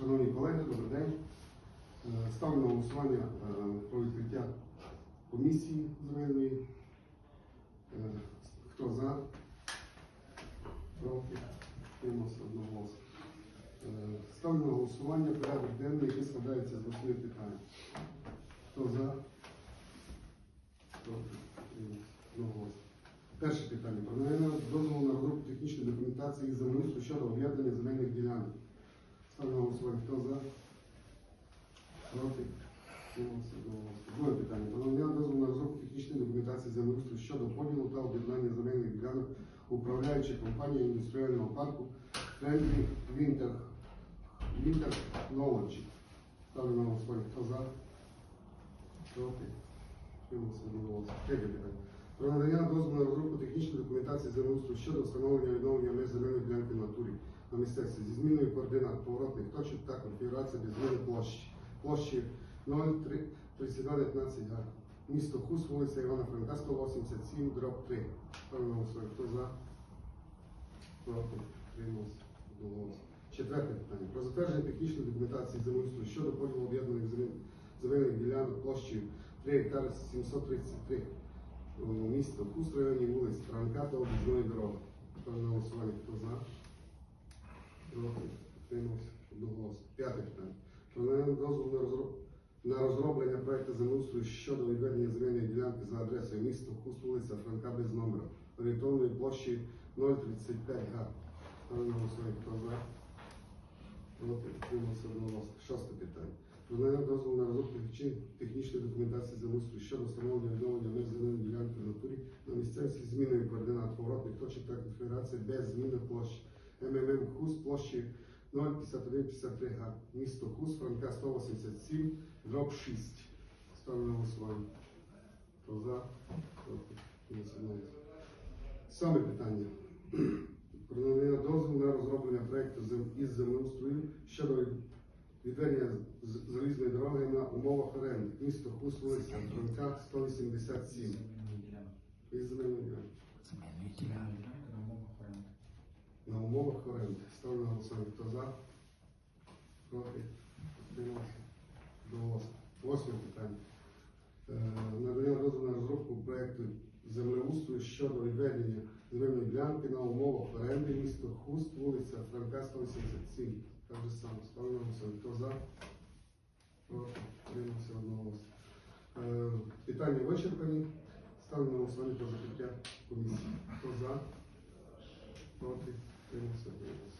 Шановні колеги, добрий день. Е, Ставлю на голосування е, про відкриття комісії земельної. Е, Хто за? Проти? Тримався одноголосно. Ставлю на голосування порядок денний, який складається з восьми питань. Хто за? Проти? Одноголосно. Перше питання. Про дозволу на розробку технічної документації із землеустрою щодо об'єднання земельних ділянок. Ставлю на голосування. Хто за? Проти? Друге питання. Про надання дозволу на розробку технічної документації землеустрою щодо поділу та об'єднання земельних ділянок управляючої компанії індустріального парку Friendly Winter Winter Knowledge. Ставлю на голосування. Хто за? Проти? Третє питання. Про надання дозволу на розробку технічної документації землеустрою щодо встановлення відновлення меж земельної ділянки натурі на місцевості зі зміною координат поворотних точок та конфігурації без зміни площі. Площі 03219 га. Місто Хус, вулиця Івана Франка, 187, дроб 3. Ставлю на. Хто за? Проти? Тримався. Одноголосно. Четверте питання. Про затвердження технічної документації землеустрою щодо поділу об'єднаних земельних ділянок площею 3 гектари 733 місто Хуст районі вулиць Франка та об'їзної дороги. На голосування. Хто за? Одноголосно. П'яте питання. Про дозволу на розроб- на розроблення проекту землеустрою щодо відведення земельної ділянки за адресою місто Хуст, вулиця Франка без номера, орієнтовної площі 035 га. Ставлю на голосування. Хто за? Проти? Утримався? Одноголосно. Шосте питання. Про дозволу на розробку технічної документації землеустрою щодо встановлення відновлення меж земельної ділянки в натурі на місцевості з зміною координат поворотних точок та конфігурації без зміни площі. МММ Хус площі 05153 га. Місто Хус, Франка 187, дроб 6. Ставлю на голосування. Хто за? Саме питання. Про надання дозволу на розроблення проекту зем- із землеустрою щодо відведення залізної дороги на умовах оренди. Місто Хус, вулиця Франка 187. Із земельної ділянки. Умовах оренди. Ставлю на голосування. Хто за? Проти? Утримався? Доголосно. Восьме питання. Е, Надання дозволу на розробку проекту землеустрою щодо відведення земельної ділянки на умовах оренди місто Хуст, вулиця Франка 187. Так же саме. Ставлю на голосування. Хто за? Проти? Утримався. Е, Питання вичерпані. Ставлю на голосування про закриття комісії. Хто за? Проти? Утримався? Утримався.